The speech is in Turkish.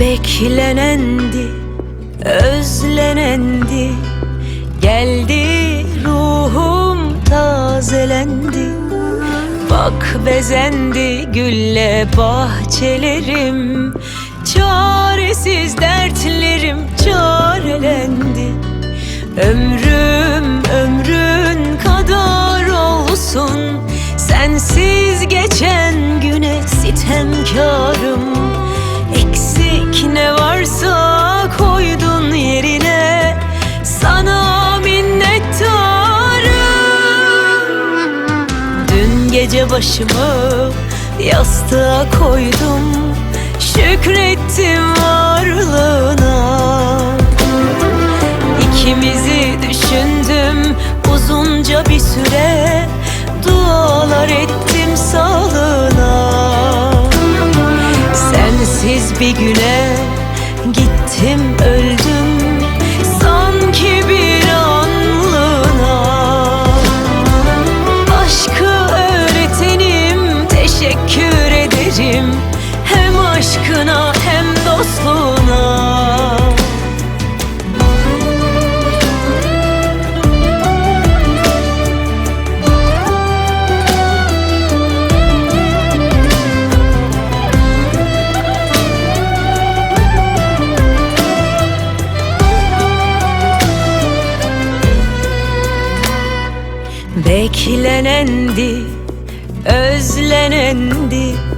Beklenendi, özlenendi Geldi ruhum tazelendi. Bak bezendi gülle bahçelerim gece başımı yastığa koydum. Şükrettim varlığına. İkimizi düşündüm aşkına hem dostluğuna. Beklenendi, özlenendi